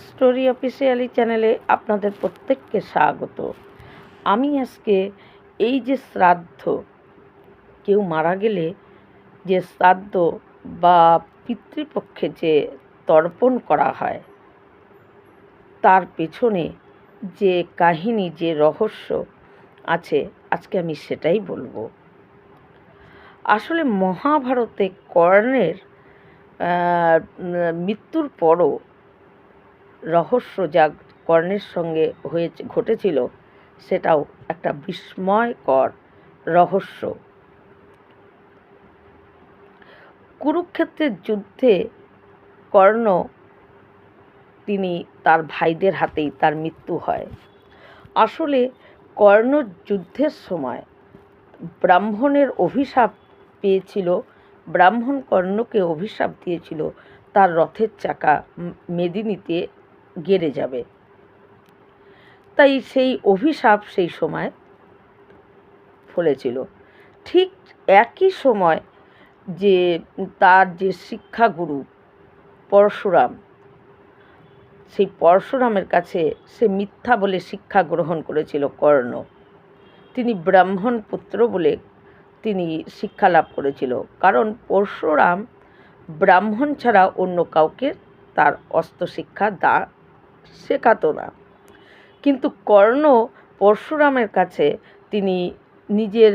Story officially চ্যানেলে আপনাদের প্রত্যেককে স্বাগত। আমি আজকে এই যে শ্রাদ্ধ, কেউ মারা গেলে যে শ্রাদ্ধ বা পিতৃপক্ষে যে তর্পণ করা হয়, তার পেছনে যে কাহিনী, যে রহস্য আছে, আজকে আমি সেটাই বলব। আসলে মহাভারতে কর্ণের মৃত্যুর পরও রহস্য যা কর্ণের সঙ্গে হয়েছে, ঘটেছিল, সেটাও একটা বিস্ময়কর রহস্য। কুরুক্ষেত্রের যুদ্ধে কর্ণ, তিনি তার ভাইদের হাতেই তার মৃত্যু হয়। আসলে কর্ণ যুদ্ধের সময় ব্রাহ্মণের অভিশাপ পেয়েছিল, ব্রাহ্মণ কর্ণকে অভিশাপ দিয়েছিল তার রথের চাকা মেদিনীতে গেড়ে যাবে। তাই সেই অভিশাপ সেই সময় ফলেছিল। ঠিক একই সময় যে তার যে শিক্ষাগুরু পরশুরাম, সেই পরশুরামের কাছে সে মিথ্যা বলে শিক্ষা গ্রহণ করেছিল কর্ণ। তিনি ব্রাহ্মণ পুত্র বলে তিনি শিক্ষা লাভ করেছিল। কারণ পরশুরাম ব্রাহ্মণ ছাড়া অন্য কাউকে তার অস্ত্র শিক্ষা দা শেখাতো না। কিন্তু কর্ণ পরশুরামের কাছে তিনি নিজের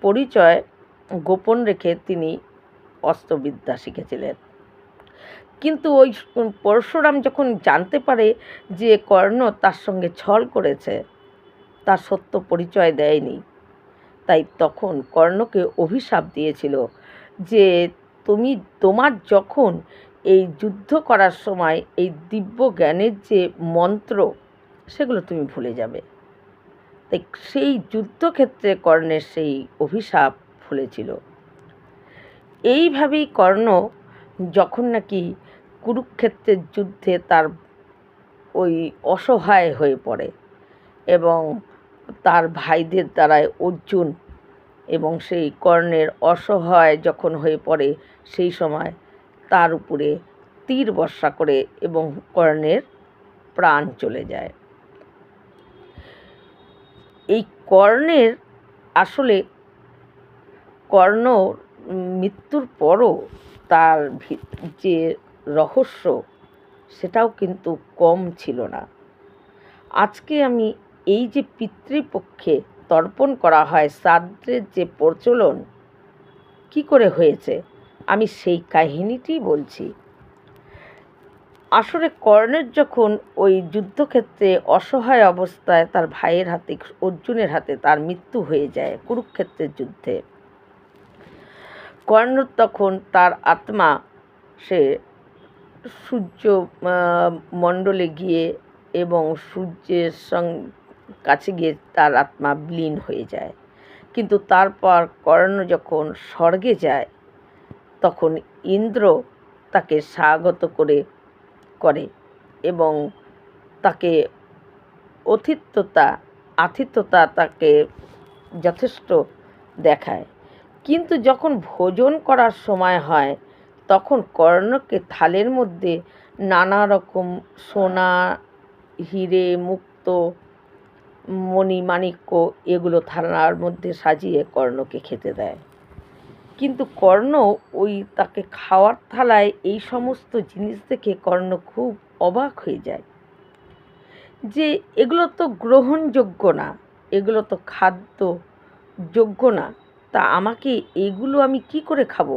পরিচয় গোপন রেখে তিনি অস্ত্রবিদ্যা শিখেছিলেন। কিন্তু ওই পরশুরাম যখন জানতে পারে যে কর্ণ তার সঙ্গে ছল করেছে, তার সত্য পরিচয় দেয়নি। তাই তখন কর্ণকে অভিশাপ দিয়েছিল যে, তুমি তোমার যখন এই যুদ্ধ করার সময় এই দিব্য জ্ঞানের যে মন্ত্র, সেগুলো তুমি ভুলে যাবে। তাই সেই যুদ্ধক্ষেত্রে কর্ণের সেই অভিশাপ ফলেছিল। এইভাবেই কর্ণ যখন নাকি কুরুক্ষেত্রের যুদ্ধে তার ওই অসহায় হয়ে পড়ে এবং তার ভাইদের দ্বারায় অর্জুন এবং সেই কর্ণের অসহায় যখন হয়ে পড়ে সেই সময় তার উপরে তীর বর্ষা করে এবং কর্ণের প্রাণ চলে যায়। এই কর্ণের আসলে কর্ণ মৃত্যুর পরও তার যে রহস্য সেটাও কিন্তু কম ছিল না। আজকে আমি এই যে পিতৃপক্ষে তর্পণ করা হয় শ্রাদ্ধের যে প্রচলন, কি করে হয়েছে? আমি সেই কাহিনীটি বলছি। আসলে কর্ণের যখন ওই যুদ্ধক্ষেত্রে অসহায় অবস্থায় তার ভাইয়ের হাতে, অর্জুনের হাতে তার মৃত্যু হয়ে যায় কুরুক্ষেত্রের যুদ্ধে, কর্ণ তখন তার আত্মা, সে সূর্য মণ্ডলে গিয়ে এবং সূর্যের সঙ্গে কাছে গিয়ে তার আত্মা বিলীন হয়ে যায়। কিন্তু তারপর কর্ণ যখন স্বর্গে যায় তখন ইন্দ্র তাকে স্বাগত করে করে এবং তাকে অতিথ্যতা আতিথ্যতা তাকে যথেষ্ট দেখায়। কিন্তু যখন ভোজন করার সময় হয়, তখন কর্ণকে থালের মধ্যে নানা রকম সোনা, হিরে, মুক্ত মণি মাণিক্য এগুলো থালার মধ্যে সাজিয়ে কর্ণকে খেতে দেয়। কিন্তু কর্ণ ওই তাকে খাওয়ার থালায় এই সমস্ত জিনিস দেখে কর্ণ খুব অবাক হয়ে যায়। যে এগুলো তো গ্রহণযোগ্য না, এগুলো তো খাদ্য যোগ্য না, তা আমাকে এগুলো আমি কি করে খাব?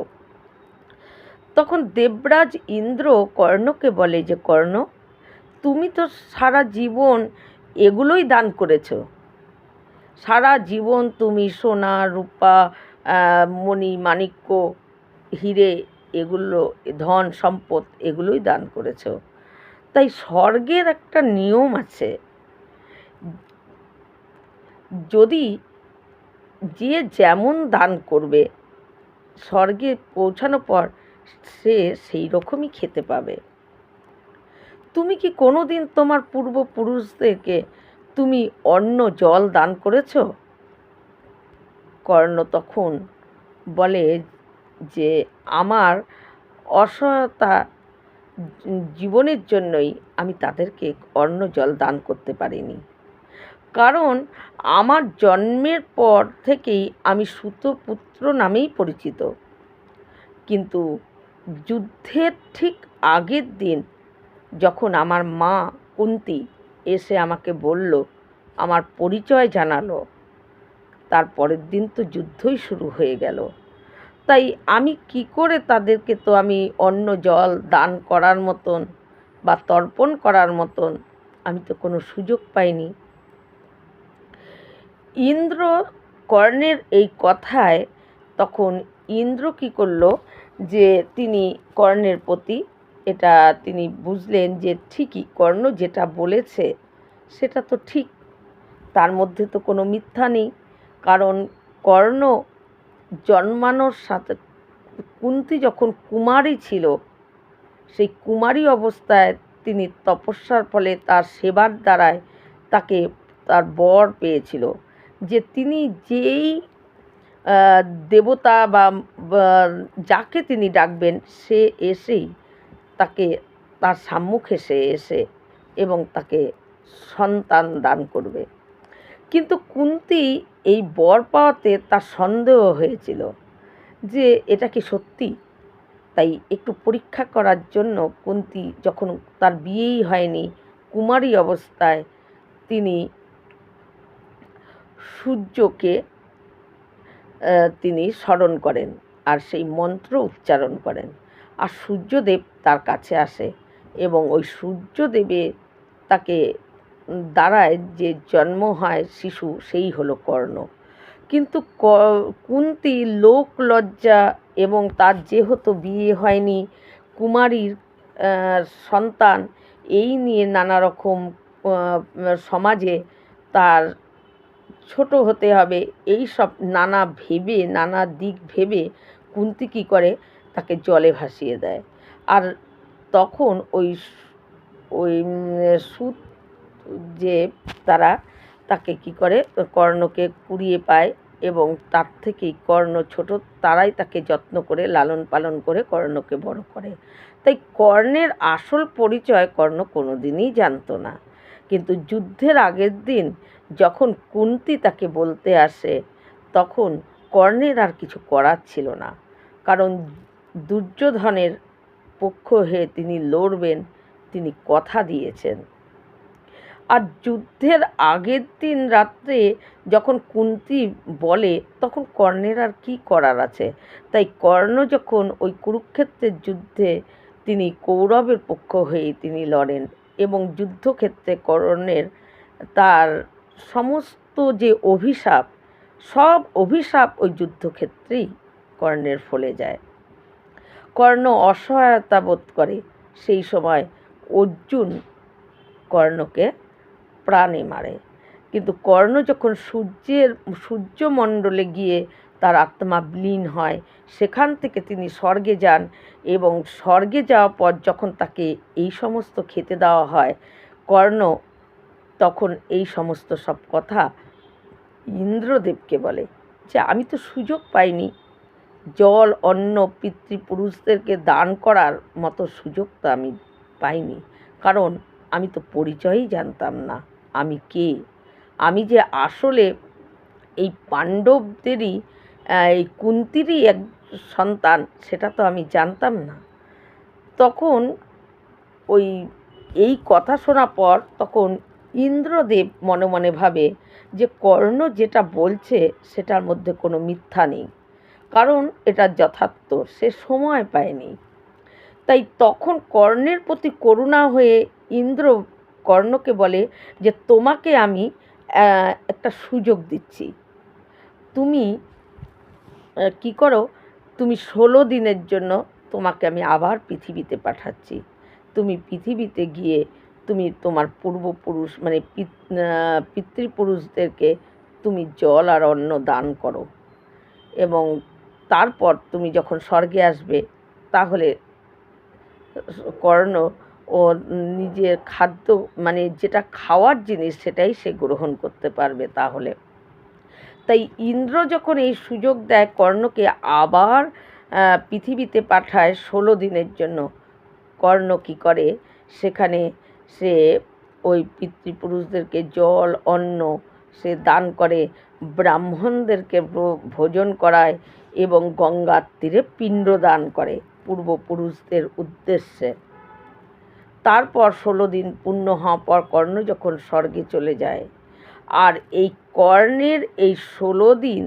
তখন দেবরাজ ইন্দ্র কর্ণকে বলে যে, কর্ণ, তুমি তো সারা জীবন এগুলোই দান করেছ। সারা জীবন তুমি সোনা, রূপা মণি, মাণিক্য, হিরে, এগুলো, ধন, সম্পদ, এগুলোই দান করেছ। তাই স্বর্গের একটা নিয়ম আছে। যদি যে যেমন দান করবে, স্বর্গে পৌঁছানোর পর সে সেই রকমই খেতে পাবে। তুমি কি কোনো দিন তোমার পূর্বপুরুষদেরকে তুমি অন্ন জল দান করেছ? কর্ণ তখন বলে যে, আমার অসহায়তা জীবনের জন্যই আমি তাদেরকে অন্ন জল দান করতে পারিনি। কারণ আমার জন্মের পর থেকেই আমি সুতপুত্র নামেই পরিচিত। কিন্তু যুদ্ধের ঠিক আগের দিন যখন আমার মা কুন্তি এসে আমাকে বলল, আমার পরিচয় জানালো তার পরের দিন তো যুদ্ধই শুরু হয়ে গেল। তাই আমি কি করে তাদেরকে তো আমি অন্ন জল দান করার মতন বা তর্পণ করার মতন আমি তো কোনো সুযোগ পাইনি। ইন্দ্র কর্ণের এই কথায় তখন ইন্দ্র কি করল যে তিনি কর্ণের প্রতি, এটা তিনি বুঝলেন যে ঠিকই কর্ণ যেটা বলেছে সেটা তো ঠিক, তার মধ্যে তো কোনো মিথ্যা নেই। কারণ কর্ণ জন্মানোর সাথে, কুন্তি যখন কুমারী ছিল, সেই কুমারী অবস্থায় তিনি তপস্যার ফলে তার সেবার দ্বারায় তাকে তার বর পেয়েছিল। যে তিনি যেই দেবতা বা, যাকে তিনি ডাকবেন, সে এসেই তাকে তার সম্মুখে সে এসে এবং তাকে সন্তান দান করবে। কিন্তু কুন্তি এই বর পাওয়াতে তার সন্দেহ হয়েছিল যে এটা কি সত্যি? তাই একটু পরীক্ষা করার জন্য কুন্তি যখন তার বিয়েই হয়নি, কুমারী অবস্থায় তিনি সূর্যকে তিনি স্মরণ করেন আর সেই মন্ত্র উচ্চারণ করেন। আর সূর্যদেব তার কাছে আসে এবং ওই সূর্যদেবে তাকে দ্বারায় যে জন্ম হয় শিশু, সেই হলো কর্ণ। কিন্তু কুন্তি লোক লজ্জা এবং তার যেহেতু বিয়ে হয়নি, কুমারীর সন্তান, এই নিয়ে নানা রকম সমাজে তার ছোট হতে হবে। এই সব নানা ভেবে, নানা দিক ভেবে কুন্তি কী করে? তাকে জলে ভাসিয়ে দেয়। আর তখন ওই ওই সুত যে তারা তাকে কি করে? কর্ণকে কুড়িয়ে পায় এবং তার থেকেই কর্ণ ছোট, তারাই তাকে যত্ন করে, লালন পালন করে কর্ণকে বড় করে। তাই কর্ণের আসল পরিচয় কর্ণ কোনো দিনই জানতো না। কিন্তু যুদ্ধের আগের দিন যখন কুন্তি তাকে বলতে আসে, তখন কর্ণের আর কিছু করার ছিল না। কারণ দুর্যোধনের পক্ষ হয়ে তিনি লড়বেন, তিনি কথা দিয়েছেন। আর যুদ্ধের আগের দিন রাত্রে যখন কুন্তি বলে, তখন কর্ণের আর কি করার আছে? তাই কর্ণ যখন ওই কুরুক্ষেত্রের যুদ্ধে তিনি কৌরবের পক্ষ হয়ে তিনি লড়েন এবং যুদ্ধক্ষেত্রে কর্ণের তার সমস্ত যে অভিশাপ, সব অভিশাপ ওই যুদ্ধক্ষেত্রেই কর্ণের ফলে যায়। কর্ণ অসহায়তা বোধ করে। সেই সময় অর্জুন কর্ণকে প্রাণে মারে। কিন্তু কর্ণ যখন সূর্যের, সূর্যমণ্ডলে গিয়ে তার আত্মা বিলীন হয়, সেখান থেকে তিনি স্বর্গে যান এবং স্বর্গে যাওয়ার পর যখন তাকে এই সমস্ত খেতে দেওয়া হয়, কর্ণ তখন এই সমস্ত সব কথা ইন্দ্রদেবকে বলে যে, আমি তো সুযোগ পাইনি। জল, অন্ন, পিতৃপুরুষদেরকে দান করার মতো সুযোগ তো আমি পাইনি। কারণ আমি তো পরিচয়ই জানতাম না। আমি কে? আমি যে আসলে এই পাণ্ডবদেরই এই কুন্তিরই এক সন্তান, সেটা তো আমি জানতাম না। তখন ওই, এই কথা শোনার পর তখন ইন্দ্রদেব মনে মনে ভাবে যে কর্ণ যেটা বলছে সেটার মধ্যে কোনো মিথ্যা নেই। কারণ এটা যথার্থ, সে সময় পায়নি। তাই তখন কর্ণের প্রতি করুণা হয়ে ইন্দ্র কর্ণকে বলে যে, তোমাকে আমি একটা সুযোগ দিচ্ছি। তুমি কি করো? তুমি ষোলো দিনের জন্য তোমাকে আমি আবার পৃথিবীতে পাঠাচ্ছি। তুমি পৃথিবীতে গিয়ে তুমি তোমার পূর্বপুরুষ মানে পিত- পিতৃপুরুষদেরকে তুমি জল আর অন্ন দান করো। এবং তারপর তুমি যখন স্বর্গে আসবে, তাহলে কর্ণ ও নিজের খাদ্য মানে যেটা খাওয়ার জিনিস সেটাই সে গ্রহণ করতে পারবে তাহলে। তাই ইন্দ্র যখন এই সুযোগ দেয় কর্ণকে আবার পৃথিবীতে পাঠায় ষোলো দিনের জন্য, কর্ণ কী করে? সেখানে সে ওই পিতৃপুরুষদেরকে জল, অন্ন সে দান করে, ব্রাহ্মণদেরকে ভোজন করায় এবং গঙ্গার তীরে পিণ্ড দান করে পূর্বপুরুষদের উদ্দেশ্যে। তারপর ষোলো দিন পূর্ণ হওয়ার পর কর্ণ যখন স্বর্গে চলে যায়, আর এই কর্ণের এই ষোলো দিন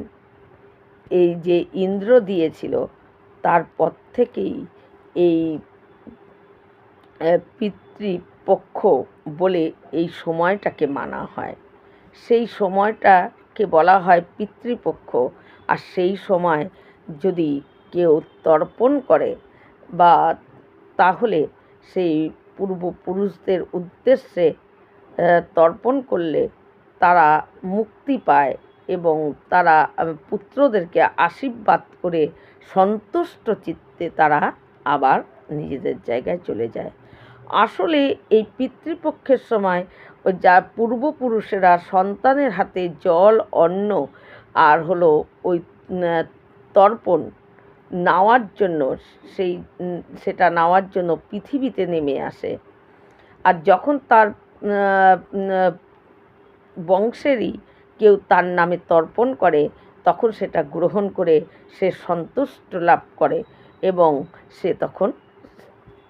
এই যে ইন্দ্র দিয়েছিল তারপর থেকেই এই পিতৃপক্ষ বলে এই সময়টাকে মানা হয়। সেই সময়টাকে বলা হয় পিতৃপক্ষ, আর সেই সময় যদি কেউ তর্পণ করে বা তাহলে সেই পূর্বপুরুষদের উদ্দেশ্যে তর্পণ করলে তারা মুক্তি পায় এবং তারা পুত্রদেরকে আশীর্বাদ করে সন্তুষ্ট চিত্তে তারা আবার নিজেদের জায়গায় চলে যায়। আসলে এই পিতৃপক্ষের সময় যা পূর্বপুরুষেরা সন্তানের হাতে জল, অন্ন আর হলো ওই তর্পণ নেওয়ার জন্য, সেই সেটা নেওয়ার জন্য পৃথিবীতে নেমে আসে। আর যখন তার বংশেরই কেউ তার নামে তর্পণ করে, তখন সেটা গ্রহণ করে সে সন্তুষ্ট লাভ করে এবং সে তখন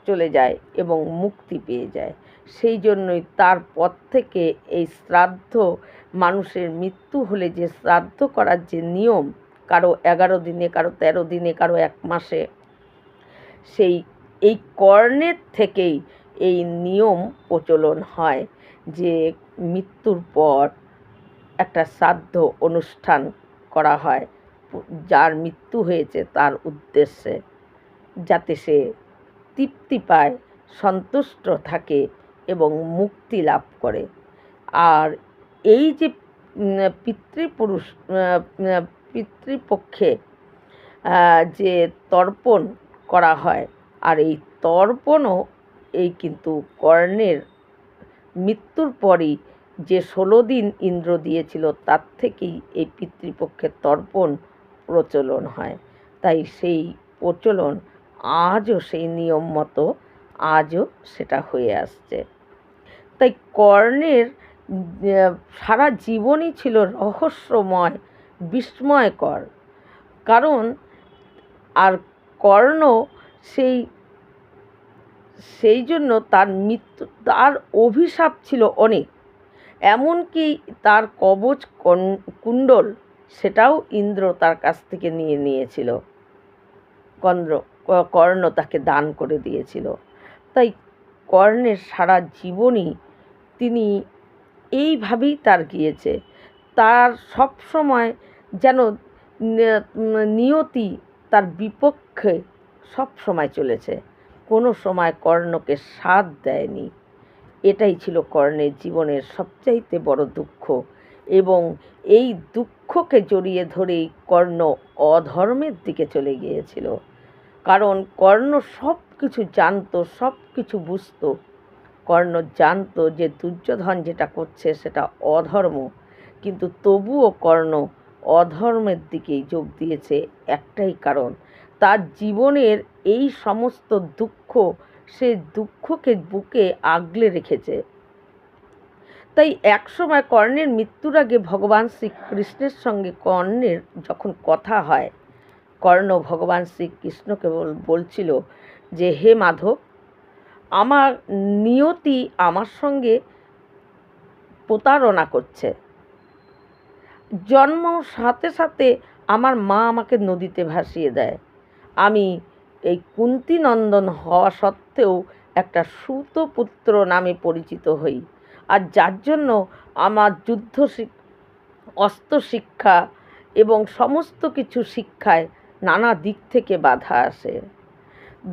চলে যায় এবং মুক্তি পেয়ে যায়। সেই জন্যই তারপর থেকে এই শ্রাদ্ধ মানুষের মৃত্যু হলে যে শ্রাদ্ধ করার যে নিয়ম কারও এগারো দিনে, কারও তেরো দিনে, কারও এক মাসে। সেই, এই কর্ণের থেকেই এই নিয়ম প্রচলন হয় যে মৃত্যুর পর একটা শ্রাদ্ধ অনুষ্ঠান করা হয়। যার মৃত্যু হয়েছে তার উদ্দেশ্যে। যাতে সে তৃপ্তি পায়, সন্তুষ্ট থাকে এবং মুক্তি লাভ করে। আর এই যে পিতৃপুরুষ পিতৃপক্ষে যে তর্পণ করা হয়। আর এই তর্পণও এই কিন্তু কর্ণের মৃত্যুর পরই যে ষোলো দিন ইন্দ্র দিয়েছিল, তার থেকেই এই পিতৃপক্ষের তর্পণ প্রচলন হয়। তাই সেই প্রচলন আজও সেই নিয়ম মতো আজও সেটা হয়ে আসছে। তাই কর্ণের সারা জীবনই ছিল রহস্যময় বিস্ময়কর। কারণ, আর কর্ণ সেই সেই জন্য তার মৃত্যু, তার অভিশাপ ছিল অনেক। এমনকি তার কবচ কুণ্ডল, সেটাও ইন্দ্র তার কাছ থেকে নিয়ে নিয়েছিল। কন্দ্র কর্ণ তাকে দান করে দিয়েছিল। তাই কর্ণের সারা জীবনই তিনি এইভাবেই তার গিয়েছে। তার সব সময় যেন নিয়তি তার বিপক্ষে সব সময় চলেছে। কোনো সময় কর্ণকে সাথ দেয়নি। এটাই ছিল কর্ণের জীবনের সবচাইতে বড় দুঃখ এবং এই দুঃখকে জড়িয়ে ধরেই কর্ণ অধর্মের দিকে চলে গিয়েছিল। কারণ কর্ণ সব কিছু জানতো সব কিছু বুঝতো। কর্ণ জানতো যে দুর্যোধন যেটা করছে সেটা অধর্ম। কিন্তু তবুও কর্ণ অধর্মের দিকেই যোগ দিয়েছে একটাই কারণ। তার জীবনের এই সমস্ত দুঃখ সে দুঃখকে বুকে আগলে রেখেছে। তাই একসময় কর্ণের মৃত্যুর আগে ভগবান শ্রীকৃষ্ণের সঙ্গে কর্ণের যখন কথা হয়, কর্ণ ভগবান শ্রীকৃষ্ণকে বল- বলছিল যে, হে মাধব, আমার নিয়তি আমার সঙ্গে প্রতারণা করছে। জন্ম সাথে সাথে আমার মা আমাকে নদীতে ভাসিয়ে দেয়। আমি এই কুন্তিনন্দন হওয়া সত্ত্বেও একটা সুতপুত্র নামে পরিচিত হই। আর যার জন্য আমার যুদ্ধ অস্ত্র শিক্ষা এবং সমস্ত কিছু শিক্ষায় নানা দিক থেকে বাধা আসে।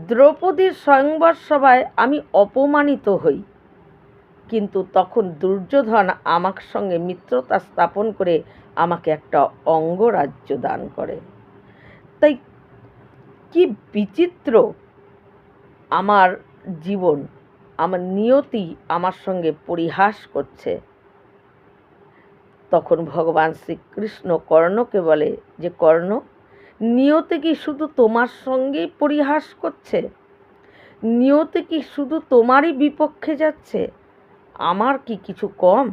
দ্রৌপদীর স্বয়ংবর সভায় আমি অপমানিত হই। কিন্তু তখন দুর্যোধন আমার সঙ্গে মিত্রতা স্থাপন করে আমাকে একটা অঙ্গরাজ্য দান করে। তাই কি বিচিত্র আমার জীবন, আমার নিয়তি আমার সঙ্গে পরিহাস করছে। তখন ভগবান শ্রীকৃষ্ণ কর্ণকে বলে যে, কর্ণ, নিয়তি কি শুধু তোমার সঙ্গেই পরিহাস করছে? নিয়তে কি শুধু তোমারই বিপক্ষে যাচ্ছে? আমার কি কিছু কম?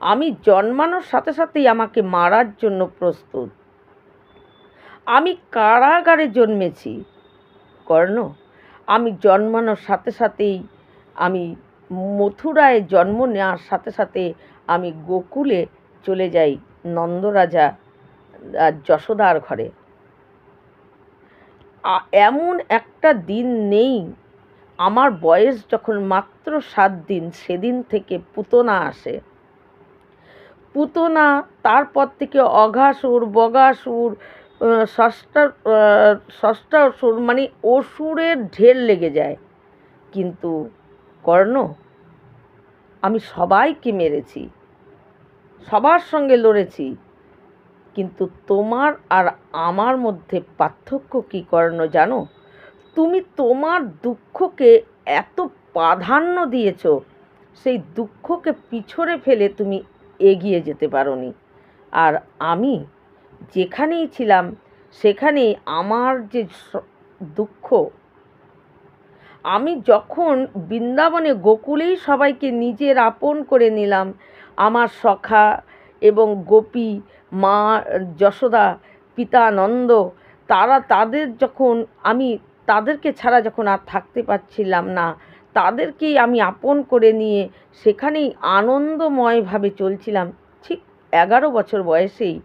আমি জন্মানোর সাথে সাথেই আমাকে মারার জন্য প্রস্তুত। আমি কারাগারে জন্মেছি। কর্ণ, আমি জন্মানোর সাথে সাথেই আমি মথুরায় জন্ম নেওয়ার সাথে সাথে আমি গোকুলে চলে যাই নন্দরাজা আর যশোদার ঘরে। এমন একটা দিন নেই। আমার বয়স যখন মাত্র সাত দিন, সেদিন থেকে পুতনা আসে। পুতনা, তারপর থেকে অঘাসুর, বগাসুর ষষ্ঠা ষষ্ঠাসুর মানে অসুরের ঢের লেগে যায়। কিন্তু কর্ণ, আমি সবাইকে মেরেছি, সবার সঙ্গে লড়েছি, কিন্তু তোমার আর আমার মধ্যে পার্থক্য কী কর্ণ জানো? তুমি তোমার দুঃখকে এত প্রাধান্য দিয়েছ, সেই দুঃখকে পিছনে ফেলে তুমি এগিয়ে যেতে পারোনি। আর আমি যেখানেই ছিলাম, সেখানেই আমার যে দুঃখ, আমি যখন বৃন্দাবনে গোকুলেই সবাইকে নিজের আপন করে নিলাম, আমার সখা এবং গোপী, মা, যশোদা, পিতা নন্দ, তারা তাদের যখন, আমি তাদেরকে ছাড়া যখন আর থাকতে পারছিলাম না তাদেরকেই আমি আপন করে নিয়ে সেখানেই আনন্দময়ভাবে চলছিলাম। ঠিক এগারো বছর বয়সেই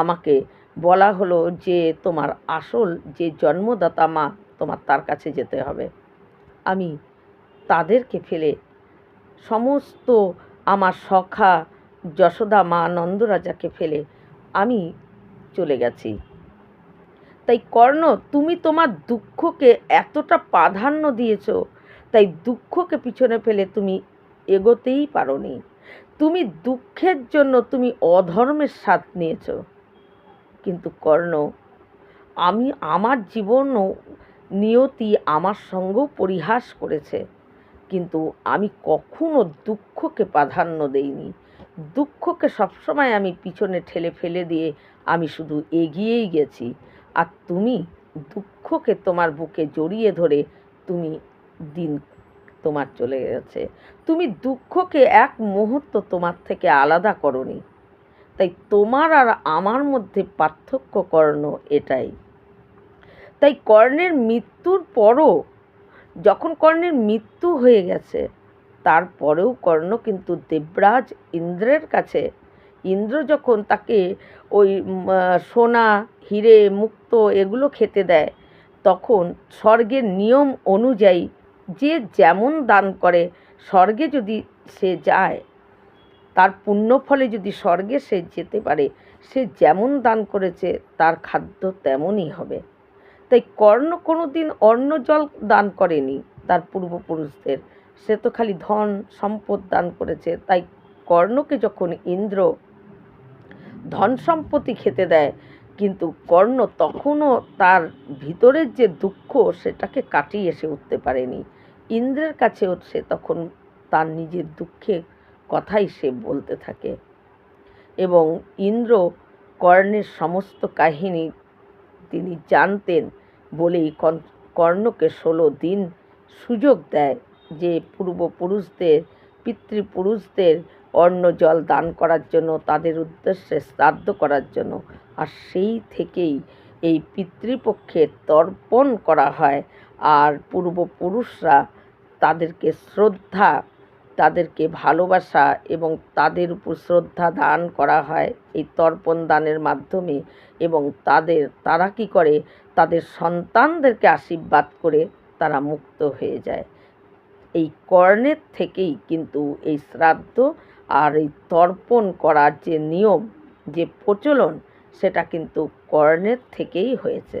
আমাকে বলা হলো যে, তোমার আসল যে জন্মদাতা মা, তোমার তার কাছে যেতে হবে। আমি তাদেরকে ফেলে সমস্ত আমার সখা, যশোদা মা, নন্দরাজাকে ফেলে আমি চলে গেছি। তাই কর্ণ, তুমি তোমার দুঃখকে এতটা প্রাধান্য দিয়েছ তাই দুঃখকে পিছনে ফেলে তুমি এগোতেই পারোনি। তুমি দুঃখের জন্য তুমি অধর্মের স্বাদ নিয়েছ। কিন্তু কর্ণ, আমি আমার জীবনও নিয়তি আমার সঙ্গেও পরিহাস করেছে। কিন্তু আমি কখনো দুঃখকে প্রাধান্য দেইনি। দুঃখকে সবসময় আমি পিছনে ঠেলে ফেলে দিয়ে আমি শুধু এগিয়েই গেছি। আর তুমি দুঃখকে তোমার বুকে জড়িয়ে ধরে তুমি দিন তোমার চলে গেছে। তুমি দুঃখকে এক মুহূর্ত তোমার থেকে আলাদা করনি। তাই তোমার আর আমার মধ্যে পার্থক্য কর্ণ এটাই। তাই কর্ণের মৃত্যুর পরও, যখন কর্ণের মৃত্যু হয়ে গেছে, তারপরেও কর্ণ কিন্তু দেবরাজ ইন্দ্রের কাছে, ইন্দ্র যখন তাকে ওই সোনা, হিরে, মুক্ত এগুলো খেতে দেয়, তখন স্বর্গের নিয়ম অনুযায়ী যে যেমন দান করে, স্বর্গে যদি সে যায়, তার পুণ্য ফলে যদি স্বর্গে সে যেতে পারে, সে যেমন দান করেছে, তার খাদ্য তেমনই হবে। তাই কর্ণ কোনো দিন অন্ন জল দান করেনি তার পূর্বপুরুষদের। সে তো খালি ধন, সম্পদ দান করেছে। তাই কর্ণকে যখন ইন্দ্র ধন সম্পত্তি খেতে দেয়, কিন্তু কর্ণ তখনও তার ভিতরের যে দুঃখ, সেটাকে কাটিয়ে এসে উঠতে পারেনি। ইন্দ্রের কাছেও সে তখন তার নিজের দুঃখের কথাই সে বলতে থাকে। এবং ইন্দ্র কর্ণের সমস্ত কাহিনী তিনি জানতেন বলেই কর্ণকে ষোলো দিন সুযোগ দেয় যে পূর্বপুরুষদের, পিতৃপুরুষদের অন্ন জল দান করার জন্য, তাদের উদ্দেশ্যে শ্রাদ্ধ করার জন্য। আর সেই থেকেই এই পিতৃপক্ষের তর্পণ করা হয়। আর পূর্বপুরুষরা তাদেরকে শ্রদ্ধা, তাদেরকে ভালোবাসা এবং তাদের উপর শ্রদ্ধা দান করা হয় এই তর্পণ দানের মাধ্যমে এবং তাদের, তারা কি করে? তাদের সন্তানদেরকে আশীর্বাদ করে তারা মুক্ত হয়ে যায়। এই কর্ণের থেকেই কিন্তু এই শ্রাদ্ধ আর এই তর্পণ করার যে নিয়ম, যে প্রচলন, সেটা কিন্তু কর্ণের থেকেই হয়েছে।